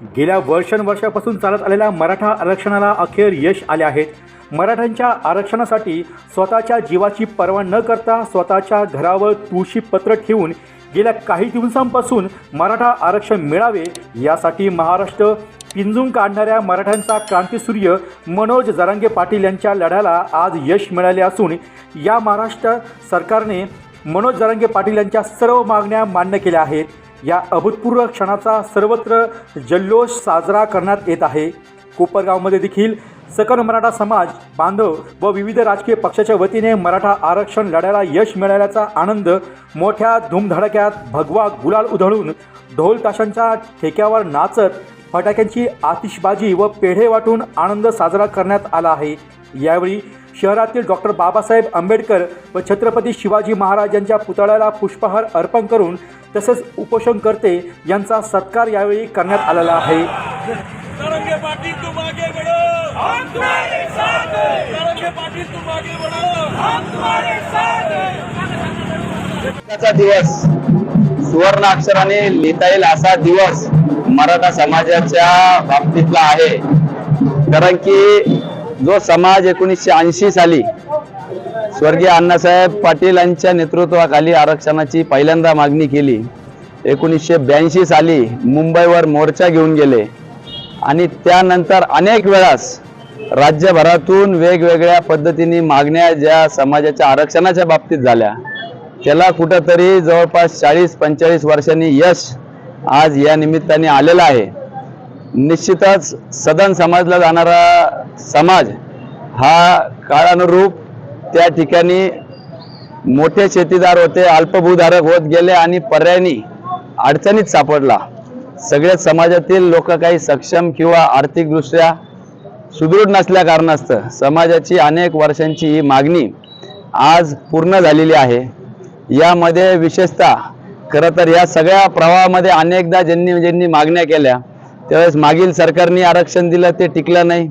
गेल्या वर्षानुवर्षापासून चालत आलेल्या मराठा आरक्षणाला अखेर यश आले आहेत मराठ्यांच्या आरक्षणासाठी स्वतःच्या जीवाची पर्वा न करता स्वतःच्या घरावर तुळशी पत्र ठेवून गेल्या काही दिवसांपासून मराठा आरक्षण मिळावे यासाठी महाराष्ट्र पिंजून काढणाऱ्या मराठ्यांचा क्रांतीसूर्य मनोज जरांगे पाटील यांच्या लढ्याला आज यश मिळाले असून या महाराष्ट्र सरकारने मनोज जरांगे पाटील यांच्या सर्व मागण्या मान्य केल्या आहेत. या अभूतपूर्व क्षणाचा सर्वत्र जल्लोष साजरा करण्यात येत आहे. कोपरगावमध्ये देखील सकल मराठा समाज बांधव व विविध राजकीय पक्षाच्या वतीने मराठा आरक्षण लढ्याला यश मिळाल्याचा आनंद मोठ्या धूमधडक्यात भगवा गुलाल उधळून ढोल ताशांच्या ठेक्यावर नाचत फटाक्यांची आतिषबाजी व पेढे वाटून आनंद साजरा करण्यात आला आहे. यावेळी शहरातील डॉक्टर बाबासाहेब आंबेडकर व छत्रपती शिवाजी महाराज यांच्या पुतळ्याला पुष्पहार अर्पण करून तसेच उपोषणकर्ते यांचा सत्कार यावेळी करण्यात आलेला आहे. तरंगे पाटिल तुम आगे बढ़ो. हम तुम्हारे साथ हैं तरंगे पाटिल तुम आगे बढ़ो. हम तुम्हारे साथ हैं आजचा दिवस सुवर्ण अक्षराने लिहिता येईल असा दिवस मराठा समाजाच्या बाबतीतला आहे. कारण की जो समाज एकोणीसशे ऐंशी साली स्वर्गीय अण्णासाहेब पाटील यांच्या नेतृत्वाखाली आरक्षणाची पहिल्यांदा मागणी केली. एकोणीसशे ब्याऐंशी साली मुंबईवर मोर्चा घेऊन गेले. आणि त्यानंतर अनेक वेळास राज्यभरातून वेगवेगळ्या पद्धतीने मागण्या ज्या समाजाच्या आरक्षणाच्या बाबतीत झाल्या. त्याला कुठंतरी जवळपास चाळीस पंचेचाळीस वर्षांनी यश आज या निमित्ताने आलेलं आहे. निश्चितच सदन समाजला जाणारा समाज हा काळानुरूप त्या ठिकाणी मोठे शेतीदार होते अल्पभूधारक होत गेले आणि पर्यायी अडचणीत सापडला. सगळ्या समाजातील लोक काही सक्षम किंवा आर्थिकदृष्ट्या सुदृढ नसल्या कारणास्तव समाजाची अनेक वर्षांची ही मागणी आज पूर्ण झालेली आहे. यामध्ये विशेषतः खरं तर या सगळ्या प्रवाहामध्ये अनेकदा ज्यांनी ज्यांनी मागण्या केल्या त्यावेळेस मागील सरकारने आरक्षण दिलं ते टिकलं नाही.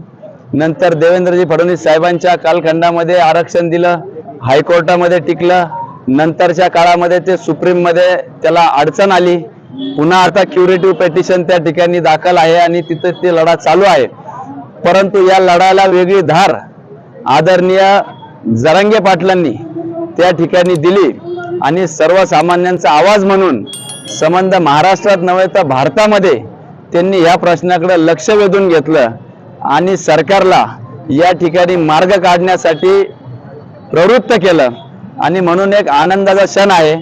नंतर देवेंद्रजी फडणवीस साहेबांच्या कालखंडामध्ये आरक्षण दिलं हायकोर्टामध्ये टिकलं. नंतरच्या काळामध्ये ते सुप्रीममध्ये त्याला अडचण आली. पुन्हा आता क्युरेटिव्ह पेटिशन त्या ठिकाणी दाखल आहे आणि तिथं ते लढा चालू आहे. परंतु या लढायला वेगळी धार आदरणीय जरांगे पाटलांनी त्या ठिकाणी दिली आणि सर्वसामान्यांचा आवाज म्हणून संबंध महाराष्ट्रात नव्हे तर भारतामध्ये त्यांनी या प्रश्नाकडे लक्ष वेधून घेतलं आणि सरकारला या ठिकाणी मार्ग काढण्यासाठी प्रवृत्त केलं. आणि म्हणून एक आनंदाचा क्षण आहे.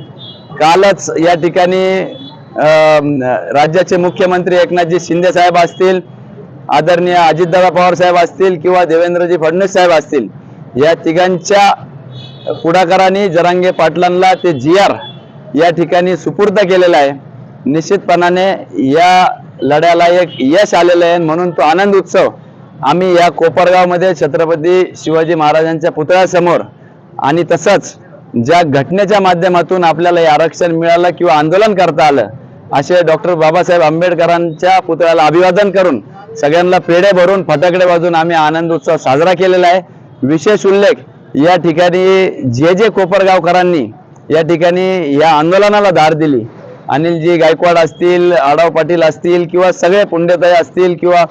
कालच या ठिकाणी राज्याचे मुख्यमंत्री एकनाथजी शिंदे साहेब असतील आदरणीय अजितदादा पवार साहेब असतील किंवा देवेंद्रजी फडणवीस साहेब असतील या तिघांच्या पुढाकाराने जरांगे पाटलांना ते जी आर या ठिकाणी सुपूर्द केलेला आहे. निश्चितपणाने या लढ्याला एक यश आलेलं आहे म्हणून तो आनंद उत्सव आम्ही या कोपरगावमध्ये छत्रपती शिवाजी महाराजांच्या पुतळ्यासमोर आणि तसंच ज्या घटनेच्या माध्यमातून आपल्याला हे आरक्षण मिळालं किंवा आंदोलन करता आलं असे डॉक्टर बाबासाहेब आंबेडकरांच्या पुतळ्याला अभिवादन करून सगळ्यांना पेढे भरून फटाकडे वाजून आम्ही आनंद उत्सव साजरा केलेला आहे. विशेष उल्लेख या ठिकाणी जे जे कोपरगावकरांनी या ठिकाणी या आंदोलनाला धार दिली अनिलजी गायकवाड असतील आडाव पाटील असतील किंवा सगळे पुंडेताई असतील किंवा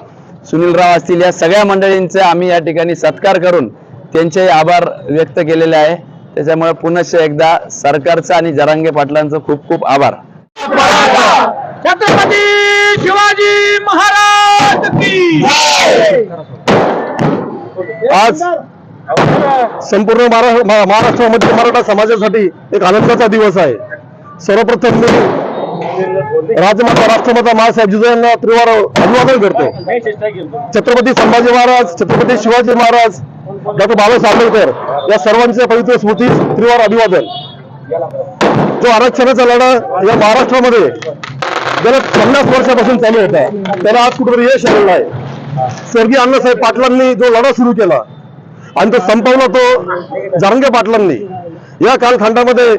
सुनीलराव असतील या सगळ्या मंडळींचे आम्ही या ठिकाणी सत्कार करून त्यांचे आभार व्यक्त केलेले आहे. त्याच्यामुळे पुनश्च एकदा सरकारचं आणि जरांगे पाटलांचं खूप खूप आभार. छत्रपती शिवाजी महाराज की आज संपूर्ण महारा- महा- महाराष्ट्रामध्ये मराठा समाजासाठी एक आनंदाचा दिवस आहे. सर्वप्रथम मी राजमाता राष्ट्रमाता महासाहेब जिजाऊंना त्रिवार अभिवादन करतो. छत्रपती संभाजी महाराज छत्रपती शिवाजी महाराज डॉक्टर बाबासाहेब आंबेडकर या सर्वांच्या पवित्र स्मृतीस त्रिवार अभिवादन. जो आरक्षणाचा लढा या महाराष्ट्रामध्ये गेल्या पन्नास वर्षापासून चालू होता त्याला आज कुठेतरी यश आलेलं आहे. स्वर्गीय अण्णासाहेब पाटलांनी जो लढा सुरू केला आणि तो संपवला तो जारंगे पाटलांनी. या कालखंडामध्ये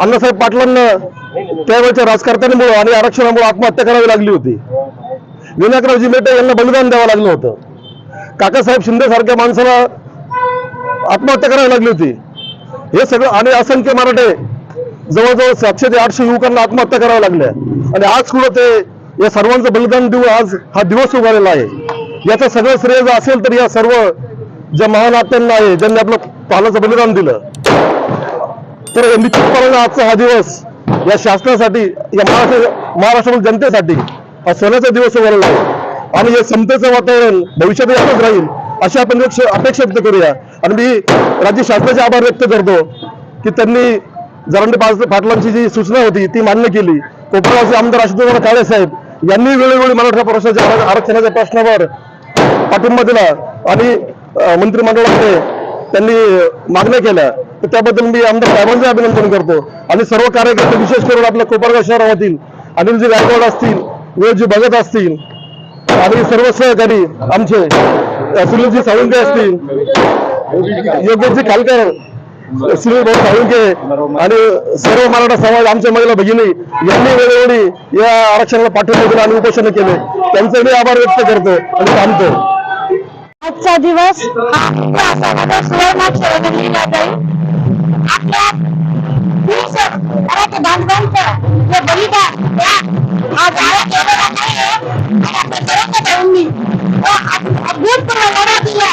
अण्णासाहेब पाटलांना त्यावेळच्या राजकारत्यांमुळे आणि आरक्षणामुळे आत्महत्या करावी लागली होती. विनायकरावजी मेटे यांना बलिदान द्यावं लागलं होतं. काकासाहेब शिंदे सारख्या माणसाला आत्महत्या करावी लागली होती. हे सगळं आणि असंख्य मराठे जवळजवळ सातशे ते आठशे युवकांना आत्महत्या कराव्या लागल्या. आणि आज कुठं ते या सर्वांचं बलिदान देऊ आज हा दिवस उभारलेला आहे. याचं सगळं श्रेय जर असेल तर या सर्व ज्या महान आत्यांना आहे ज्यांनी आपलं पालाचं बलिदान दिलं तर निश्चितपणे आजचा हा दिवस या शासनासाठी या महाराष्ट्र महाराष्ट्रातील जनतेसाठी हा सणाचा दिवस उभारलेला आहे. आणि हे समतेचं वातावरण भविष्यात असंच राहील अशी आपण अपेक्षा व्यक्त करूया. आणि मी राज्य शासनाचे आभार व्यक्त करतो की त्यांनी जरांडे पाटलांची जी सूचना होती ती मान्य केली. कोपरगावचे आमदार अशोक काळे साहेब यांनी वेळोवेळी मराठा प्रश्नाच्या आरक्षणाच्या प्रश्नावर पाठिंबा दिला. आणि मंत्रिमंडळामध्ये त्यांनी मागण्या केल्या. तर त्याबद्दल मी आमदार साहेबांचे अभिनंदन करतो. आणि सर्व कार्यकर्ते विशेष करून आपल्या कोपरगाव शहरामधील अनिलजी गायकवाड असतील वेळजी भगत असतील आणि सर्व सहकारी आमचे सुनीलजी साळुंके असतील योगेशजी खालकर सुनील भाऊ साळुंके आणि सर्व मराठा समाज आमच्या महिला भगिनी यांनी वेळोवेळी या आरक्षणाला पाठिंबा दिला आणि उपोषण केले. त्यांचे मी आभार व्यक्त करतो आणि थांबतो. आजचा दिवस हा लिहिला जाईल आपल्या बांधवांचं बलिदान आणि आपल्या अभूतपूर्व लढा दिला.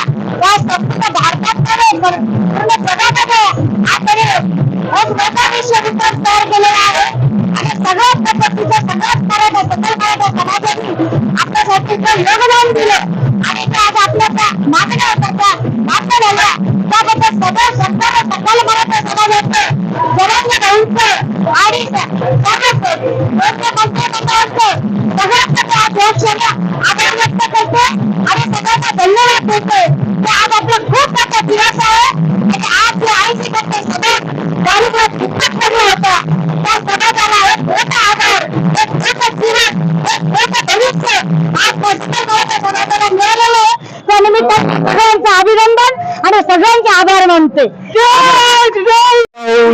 आभार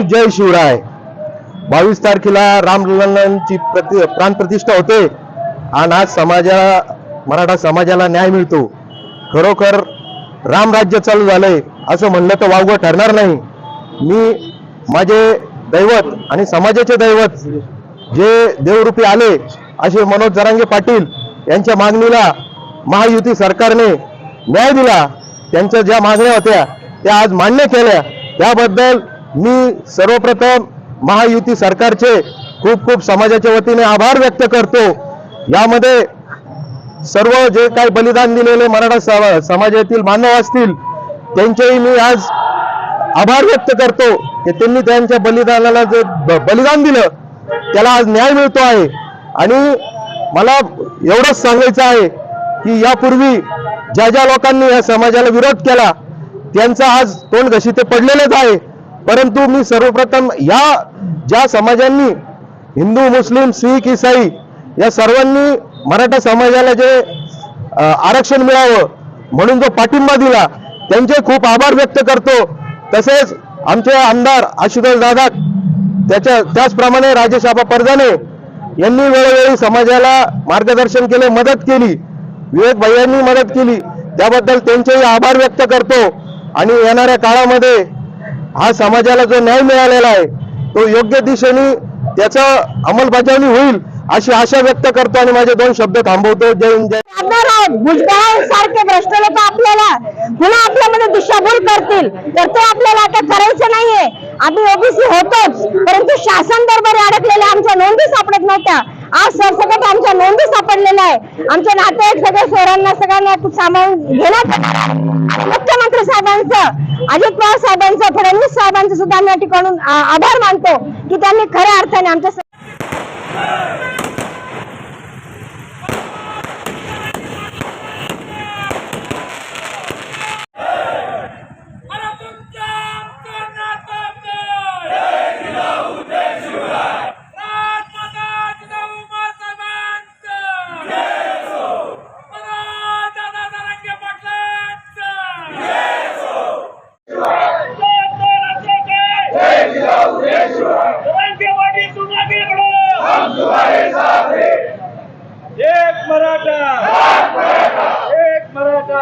जय शिवराय. बावीस तारखेला रामलल्लांची प्रति प्राणप्रतिष्ठा होते. आणि आज समाजाला मराठा समाजाला न्याय मिळतो. खरोखर रामराज्य चालू झालंय असं म्हणलं तर वावगं ठरणार नाही. मी माझे दैवत आणि समाजाचे दैवत जे देवरूपी आले असे मनोज जरांगे पाटील यांच्या मागणीला महायुती सरकारने न्याय दिला. त्यांच्या ज्या मागण्या होत्या त्या आज मान्य केल्या. त्याबद्दल मी सर्वप्रथम महायुती सरकारचे खूप खूप समाजाच्या वतीने आभार व्यक्त करतो. यामध्ये सर्व जे काही बलिदान दिलेले मराठा समाजातील मानव असतील त्यांचेही मी आज आभार व्यक्त करतो की त्यांनी त्यांच्या बलिदानाला जे बलिदान दिलं त्याला आज न्याय मिळतो आहे. आणि मला एवढंच सांगायचं आहे की यापूर्वी ज्या ज्या लोकांनी या समाजाला विरोध केला त्यांचा आज तोंड घशी ते पडलेलंच आहे. परंतु मी सर्वप्रथम या ज्या समाजांनी हिंदू मुस्लिम सिख इसाई या सर्वांनी मराठा समाजाला जे आरक्षण मिळावं म्हणून जो पाठिंबा दिला त्यांचे खूप आभार व्यक्त करतो. तसेच आमचे आमदार आशुतोष दादा त्याच्या त्याचप्रमाणे राजेश आबा परजाने यांनी वेळोवेळी समाजाला मार्गदर्शन केले मदत केली. विवेक यांनी मदत केली. त्याबद्दल त्यांचेही आभार व्यक्त करतो. आणि येणाऱ्या काळामध्ये हा समाजाला जो न्याय मिळालेला आहे तो योग्य दिशेने त्याचा अंमलबजावणी होईल अशी आशा व्यक्त करतो आणि माझे दोन शब्द थांबवतो. जय जय सारखे भ्रष्ट लोक आपल्याला पुन्हा आपल्यामध्ये दिशाभूल करतील. तर ते आपल्याला आता करायचं नाहीये. आम्ही ओबीसी होतोच परंतु शासन दरबारी अडकलेल्या आमच्या नोंदी सापडत नव्हत्या. आज सरसकट आमच्या नोंदी सापडलेल्या आहे. आमच्या नातेवाईक सगळ्या सोरांना सगळ्यांना सामावून घेण्यात मुख्यमंत्री साहेबांचं अजित पवार साहेबांचं फडणवीस साहेबांचं सुद्धा आम्ही या ठिकाणून आभार मानतो की त्यांनी खऱ्या अर्थाने आमच्या अरे तुमच्या आमचं नातं काय? राजमाता जिजाऊ मासाहेबांचं. मनोज दादा जरांगे पाटलांचं. जय जरांगे जय. जरांगे पाटील तुम आगे बढ़ो. एक मराठा एक मराठा